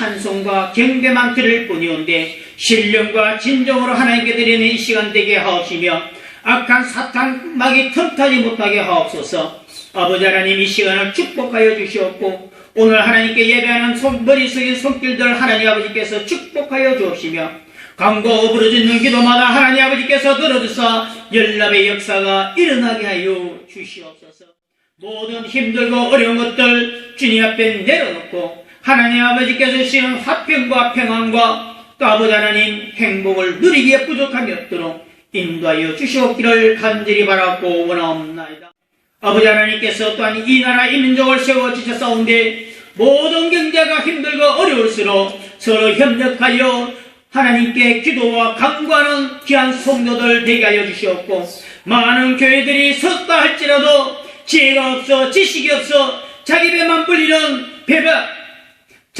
찬송과 경배만 드릴 뿐이온데 신령과 진정으로 하나님께 드리는 이 시간 되게 하옵시며 악한 사탄 막이 틈타지 못하게 하옵소서. 아버지 하나님 이 시간을 축복하여 주시옵고 오늘 하나님께 예배하는 손, 머릿속의 손길들 하나님 아버지께서 축복하여 주옵시며 강고 어부러지는 기도마다 하나님 아버지께서 들어주사 연락의 역사가 일어나게 하여 주시옵소서. 모든 힘들고 어려운 것들 주님 앞에 내려놓고 하나님 아버지께서 주시는 화평과 평안과 또 아버지 하나님 행복을 누리기에 부족함이 없도록 인도하여 주시옵기를 간절히 바라고 원하옵나이다. 아버지 하나님께서 또한 이 나라 이 민족을 세워주셨사온데 모든 경제가 힘들고 어려울수록 서로 협력하여 하나님께 기도와 강구하는 귀한 성도들 되게 하여 주시옵고 많은 교회들이 섰다 할지라도 지혜가 없어 지식이 없어 자기 배만 불리는 배가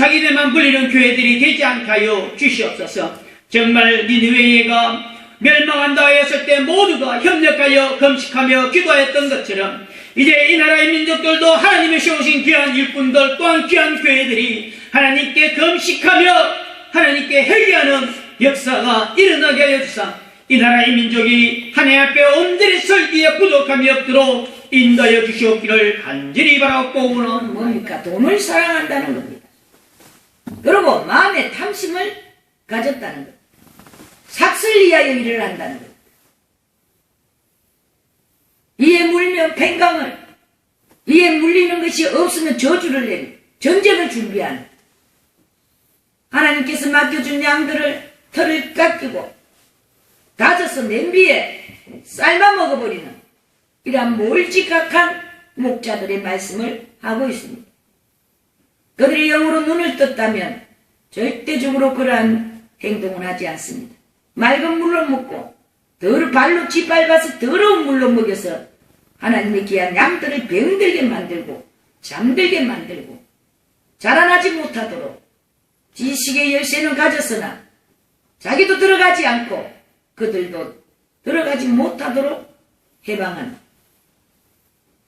자기 배만 불리는 교회들이 되지 않게 하여 주시옵소서 정말 니느웨이가 멸망한다 하였을 때 모두가 협력하여 금식하며 기도하였던 것처럼 이제 이 나라의 민족들도 하나님의 세우신 귀한 일꾼들 또한 귀한 교회들이 하나님께 금식하며 하나님께 회개하는 역사가 일어나게 하여 주사 이 나라의 민족이 하나님 앞에 온전히 설기에 부족함이 없도록 인도하여 주시옵기를 간절히 바라고 원하옵나이다. 뭡니까? 돈을 사랑한다는 겁니다. 그리고 마음의 탐심을 가졌다는 것. 삭슬 위하여 일을 한다는 것. 이에 물면 팽강을, 이에 물리는 것이 없으면 저주를 내리, 전쟁을 준비하는. 하나님께서 맡겨준 양들을 털을 깎이고, 다져서 냄비에 삶아 먹어버리는 이러한 몰지각한 목자들의 말씀을 하고 있습니다. 그들이 영으로 눈을 떴다면 절대적으로 그러한 행동을 하지 않습니다. 맑은 물로 먹고 더러 발로 짓밟아서 더러운 물로 먹여서 하나님의 귀한 양들을 병들게 만들고 잠들게 만들고 자라나지 못하도록 지식의 열쇠는 가졌으나 자기도 들어가지 않고 그들도 들어가지 못하도록 해방한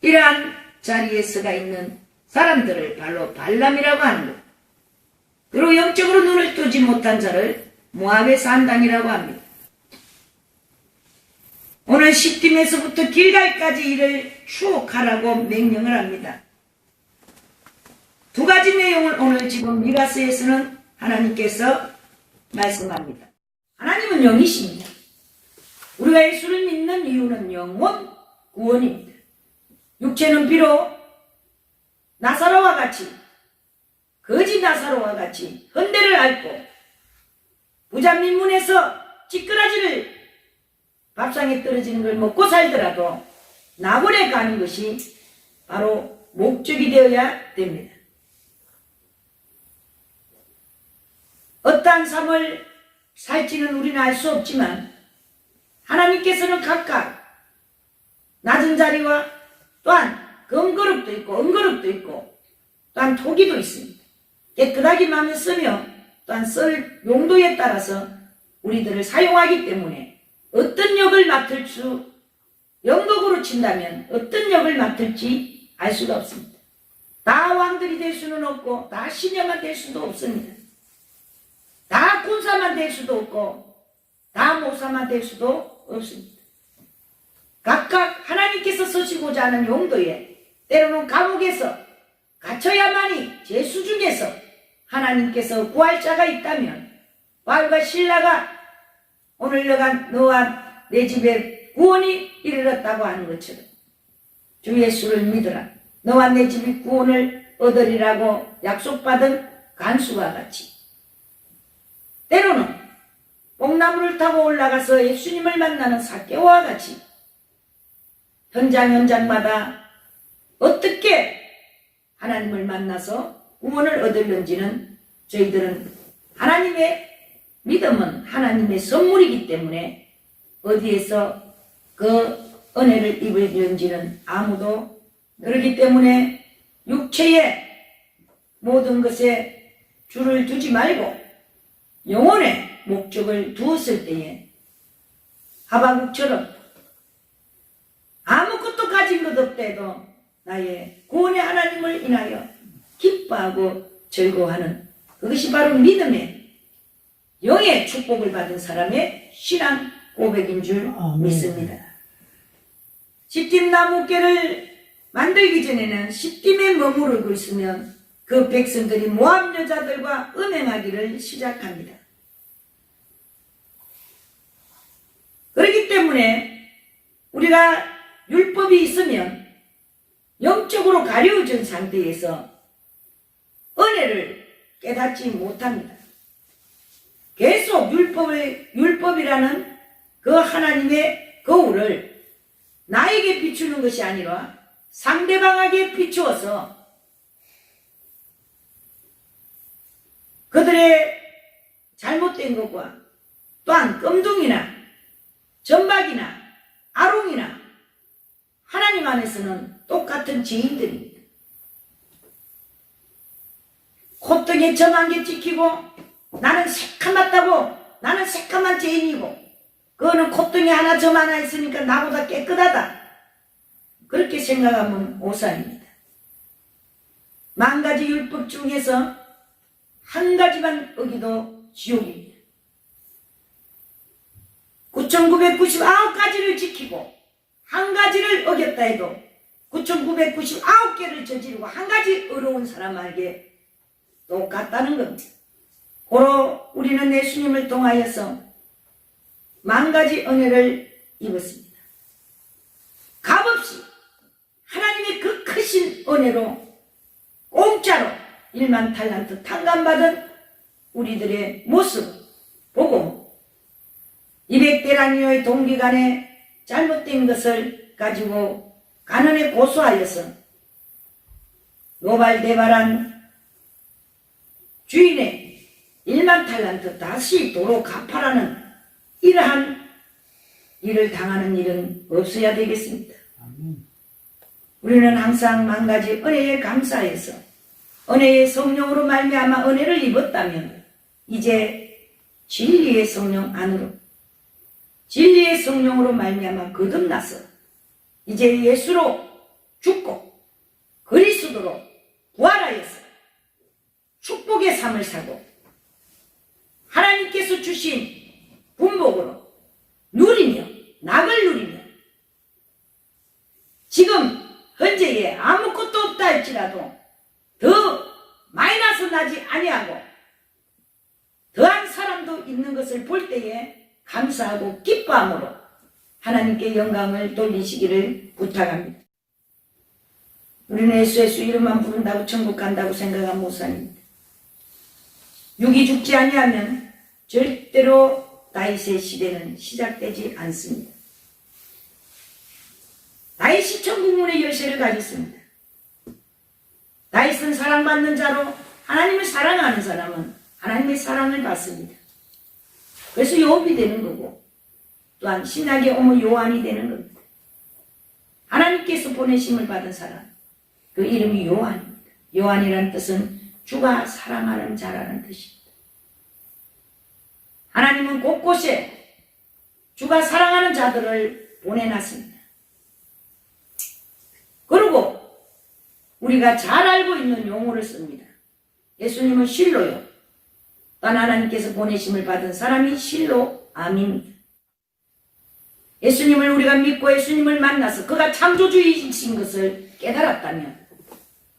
이러한 자리에 서가 있는 사람들을 발로 발람이라고 하는 것. 그리고 영적으로 눈을 뜨지 못한 자를 모압의 산당이라고 합니다. 오늘 시팀에서부터 길갈까지 이를 추억하라고 명령을 합니다. 두 가지 내용을 오늘 지금 미가스에서는 하나님께서 말씀합니다. 하나님은 영이십니다. 우리가 예수를 믿는 이유는 영원 구원입니다. 육체는 비록 나사로와 같이 거지 나사로와 같이 헌대를 앓고 부자 민문에서 찌끄라지를 밥상에 떨어지는 걸 먹고 살더라도 나벌에 가는 것이 바로 목적이 되어야 됩니다. 어떠한 삶을 살지는 우리는 알 수 없지만 하나님께서는 각각 낮은 자리와 또한 금그릇도 있고 은그릇도 있고 또한 토기도 있습니다. 깨끗하기만 쓰며 또한 쓸 용도에 따라서 우리들을 사용하기 때문에 어떤 역을 맡을 수 영덕으로 친다면 어떤 역을 맡을지 알 수가 없습니다. 다 왕들이 될 수는 없고 다 신녀만 될 수도 없습니다. 다 군사만 될 수도 없고 다 모사만 될 수도 없습니다. 각각 하나님께서 쓰시고자 하는 용도에 때로는 감옥에서 갇혀야만이 제 수중에서 하나님께서 구할 자가 있다면 바울과 신라가 오늘 너가 너와 내 집에 구원이 이르렀다고 하는 것처럼 주 예수를 믿으라. 너와 내 집이 구원을 얻으리라고 약속받은 간수와 같이 때로는 뽕나무를 타고 올라가서 예수님을 만나는 사개와 같이 현장 현장마다 어떻게 하나님을 만나서 구원을 얻을는지는 저희들은 하나님의 믿음은 하나님의 선물이기 때문에 어디에서 그 은혜를 입을는지는 아무도 그렇기 때문에 육체의 모든 것에 줄을 두지 말고 영혼의 목적을 두었을 때에 하바국처럼 아무것도 가진 것 없대도 나의 구원의 하나님을 인하여 기뻐하고 즐거워하는 그것이 바로 믿음의 영의 축복을 받은 사람의 신앙 고백인 줄 아멘. 믿습니다. 십팀 나무깨를 만들기 전에는 십팀의 머무르고 있으면 그 백성들이 모함 여자들과 음행하기를 시작합니다. 그렇기 때문에 우리가 율법이 있으면 영적으로 가려워진 상태에서 은혜를 깨닫지 못합니다. 계속 율법을, 율법이라는 그 하나님의 거울을 나에게 비추는 것이 아니라 상대방에게 비추어서 그들의 잘못된 것과 또한 끔둥이나 전박이나 아롱이나 하나님 안에서는 똑같은 지인들입니다. 콧등에 개 찍히고 나는 새카맣다고 나는 새까만 죄인이고 그거는 콧등에 하나 점 하나 있으니까 나보다 깨끗하다. 그렇게 생각하면 오산입니다. 만 가지 율법 중에서 한 가지만 어기도 지옥입니다. 9,999가지를 지키고 한 가지를 어겼다 해도 9,999개를 저지르고 한 가지 어려운 사람에게 똑같다는 겁니다. 고로 우리는 예수님을 통하여서 만 가지 은혜를 입었습니다. 값없이 하나님의 그 크신 은혜로 공짜로 1만 탈란트 탕감받은 우리들의 모습 보고 200대라니오의 동기간에 잘못된 것을 가지고 가난에 고소하여서 노발대발한 주인의 1만 탈란트 다시 도로 갚아라는 이러한 일을 당하는 일은 없어야 되겠습니다. 우리는 항상 만 가지 은혜에 감사해서 은혜의 성령으로 말미암아 은혜를 입었다면 이제 진리의 성령 안으로 진리의 성령으로 말미암아 거듭나서 이제 예수로 죽고 그리스도로 부활하여서 축복의 삶을 사고 하나님께서 주신 분복으로 누리며 낙을 누리며 지금 현재에 아무것도 없다 할지라도 더 마이너스 나지 아니하고 더한 사람도 있는 것을 볼 때에 감사하고 기뻐함으로 하나님께 영광을 돌리시기를 부탁합니다. 우리는 예수 예수 이름만 부른다고 천국 간다고 생각한 모사입니다. 육이 죽지 아니하면 절대로 다윗의 시대는 시작되지 않습니다. 다윗이 천국문의 열쇠를 가졌습니다. 다윗은 사랑받는 자로 하나님을 사랑하는 사람은 하나님의 사랑을 받습니다. 그래서 요업이 되는 거고 또한 신약의 어머 요한이 되는 겁니다. 하나님께서 보내심을 받은 사람 그 이름이 요한입니다. 요한이라는 뜻은 주가 사랑하는 자라는 뜻입니다. 하나님은 곳곳에 주가 사랑하는 자들을 보내놨습니다. 그리고 우리가 잘 알고 있는 용어를 씁니다. 예수님은 실로요. 딴 하나님께서 보내심을 받은 사람이 실로 암입니다. 예수님을 우리가 믿고 예수님을 만나서 그가 창조주이신 것을 깨달았다면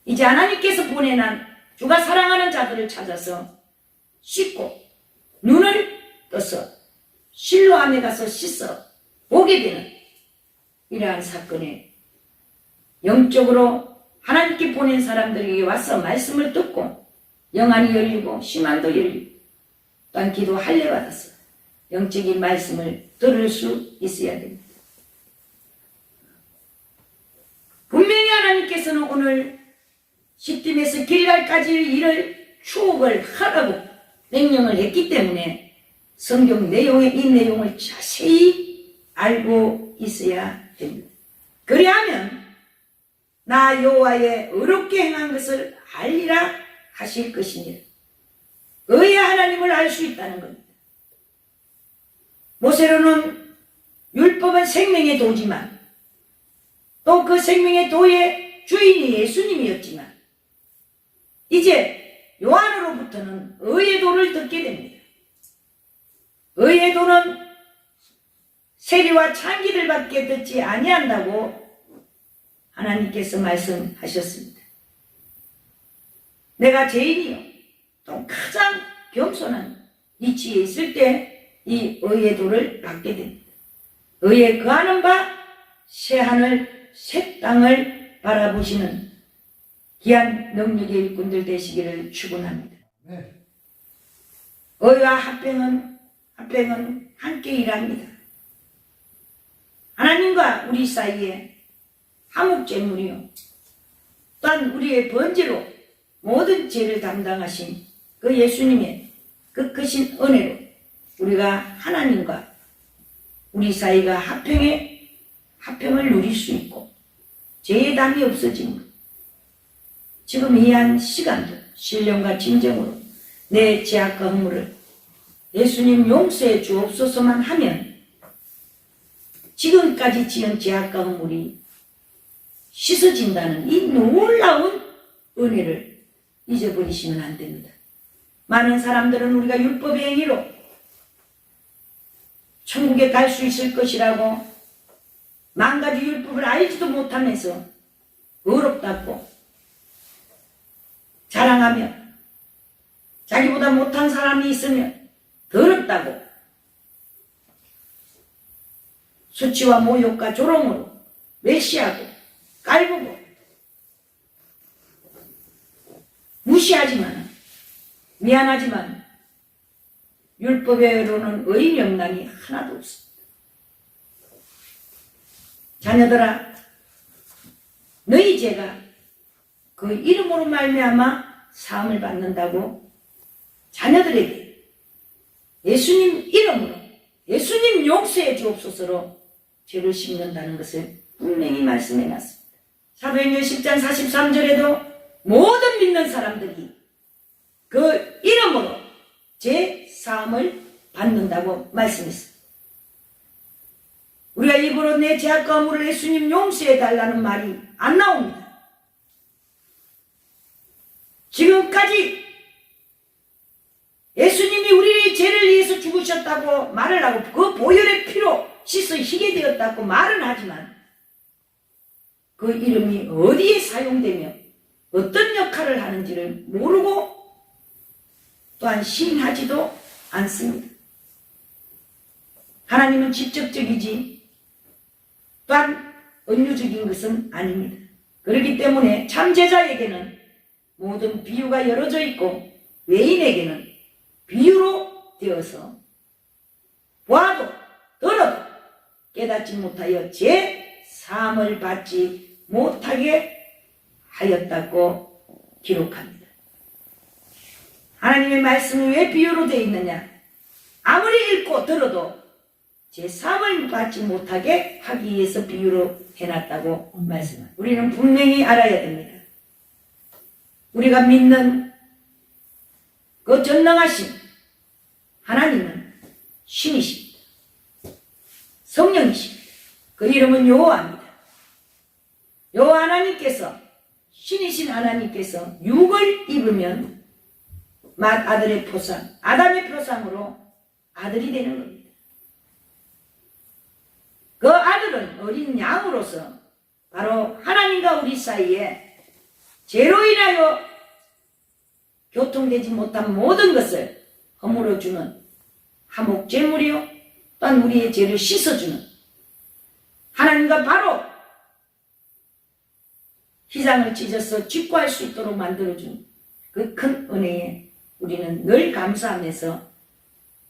이제 하나님께서 보내난 주가 사랑하는 자들을 찾아서 씻고 눈을 떠서 실로암에 가서 씻어 보게 되는 이러한 사건에 영적으로 하나님께 보낸 사람들에게 와서 말씀을 듣고 영안이 열리고 심한도 열리고 또한 기도 할례 받아서 영적인 말씀을 들을 수 있어야 됩니다. 분명히 하나님께서는 오늘 시팀에서 길갈까지 일을 추억을 하라고 명령을 했기 때문에 성경 내용의 이 내용을 자세히 알고 있어야 됩니다. 그리하면 나 여호와의 어렵게 행한 것을 알리라 하실 것이니라. 의야 하나님을 알 수 있다는 겁니다. 모세로는 율법은 생명의 도지만 또 그 생명의 도의 주인이 예수님이었지만 이제 요한으로부터는 의의 도를 듣게 됩니다. 의의 도는 세리와 창기들밖에 듣지 아니한다고 하나님께서 말씀하셨습니다. 내가 죄인이요 또 가장 겸손한 위치에 있을 때 이 의의 도를 받게 됩니다. 의에 거하는 바 새하늘 새 땅을 바라보시는 귀한 능력의 일꾼들 되시기를 축원합니다. 네. 의와 합병은 합병은 함께 일합니다. 하나님과 우리 사이에 화목제물이요. 또한 우리의 번제로 모든 죄를 담당하신 그 예수님의 그 크신 은혜로 우리가 하나님과 우리 사이가 합평에 합평을 누릴 수 있고 죄의 담이 없어진 것. 지금 이 한 시간도 신령과 진정으로 내 죄악과 허물을 예수님 용서해 주옵소서만 하면 지금까지 지은 죄악과 허물이 씻어진다는 이 놀라운 은혜를 잊어버리시면 안 됩니다. 많은 사람들은 우리가 율법의 행위로 천국에 갈 수 있을 것이라고 만 가지 율법을 알지도 못하면서 어렵다고 자랑하며 자기보다 못한 사람이 있으면 더럽다고 수치와 모욕과 조롱으로 멸시하고 깔보고 무시하지만 미안하지만 율법에로는 의인 영랑이 하나도 없습니다. 자녀들아 너희 죄가 그 이름으로 말미암아 사함을 받는다고 자녀들에게 예수님 이름으로 예수님 용서해 주옵소서로 죄를 씻는다는 것을 분명히 말씀해 놨습니다. 사도행전 10장 43절에도 모든 믿는 사람들이 그 이름으로 제 사함을 받는다고 말씀했습니다. 우리가 입으로 내 죄악과 허물을 예수님 용서해 달라는 말이 안 나옵니다. 지금까지 예수님이 우리의 죄를 위해서 죽으셨다고 말을 하고 그 보혈의 피로 씻어 희게 되었다고 말은 하지만 그 이름이 어디에 사용되며 어떤 역할을 하는지를 모르고 또한 신하지도 않습니다. 하나님은 직접적이지 또한 은유적인 것은 아닙니다. 그렇기 때문에 참제자에게는 모든 비유가 열어져 있고 외인에게는 비유로 되어서 보아도 들어도 깨닫지 못하여 제 사함을 받지 못하게 하였다고 기록합니다. 하나님의 말씀이 왜 비유로 되어 있느냐? 아무리 읽고 들어도 제 사함을 받지 못하게 하기 위해서 비유로 해놨다고 말씀합니다. 우리는 분명히 알아야 됩니다. 우리가 믿는 그 전능하신 하나님은 신이십니다. 성령이십니다. 그 이름은 여호와입니다. 여호와 하나님께서 신이신 하나님께서 육을 입으면 맏 아들의 표상, 아담의 표상으로 아들이 되는 겁니다. 그 아들은 어린 양으로서 바로 하나님과 우리 사이에 죄로 인하여 교통되지 못한 모든 것을 허물어주는 화목제물이요 또한 우리의 죄를 씻어주는 하나님과 바로 희장을 찢어서 직구할 수 있도록 만들어준 그 큰 은혜에 우리는 늘 감사하면서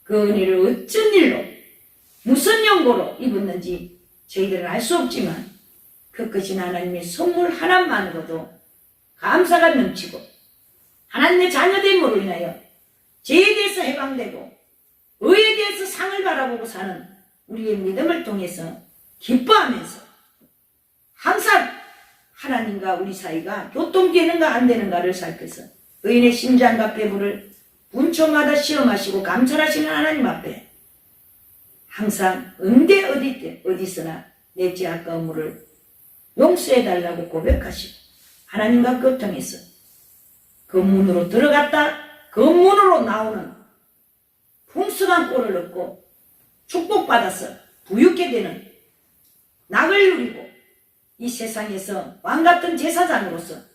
그 은혜를 어쩐 일로 무슨 연고로 입었는지 저희들은 알 수 없지만 그 크신 하나님의 선물 하나만으로도 감사가 넘치고 하나님의 자녀됨으로 인하여 죄에 대해서 해방되고 의에 대해서 상을 바라보고 사는 우리의 믿음을 통해서 기뻐하면서 항상 하나님과 우리 사이가 교통되는가 안 되는가를 살펴서 의인의 심장과 배부를 분초마다 시험하시고 감찰하시는 하나님 앞에 항상 언제 어디 때 어디서나 내 죄악과 의무를 용서해 달라고 고백하시고 하나님과 교통해서 그 문으로 들어갔다 그 문으로 나오는 풍성한 꼴을 얻고 축복받아서 부유케 되는 낙을 누리고 이 세상에서 왕같은 제사장으로서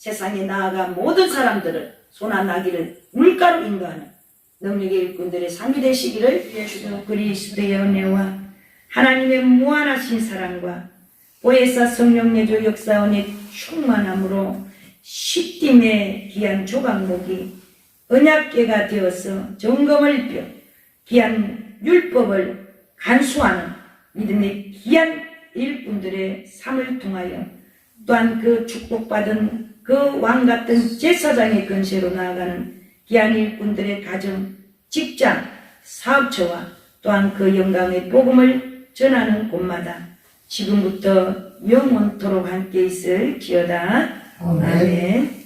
세상에 나아가 모든 사람들을 손안나기를 물가로 인도하는 능력의 일꾼들의 상이 되시기를 예수 그리스도의 은혜와 하나님의 무한하신 사랑과 보혜사 성령 내조 역사원의 충만함으로 시딤의 귀한 조각목이 언약계가 되어서 점검을 뼈 귀한 율법을 간수하는 믿음의 귀한 일꾼들의 삶을 통하여 또한 그 축복받은 그 왕 같은 제사장의 근세로 나아가는 귀한 일꾼들의 가정, 직장, 사업처와 또한 그 영광의 복음을 전하는 곳마다 지금부터 영원토록 함께 있을 기어다. 아멘. 아멘.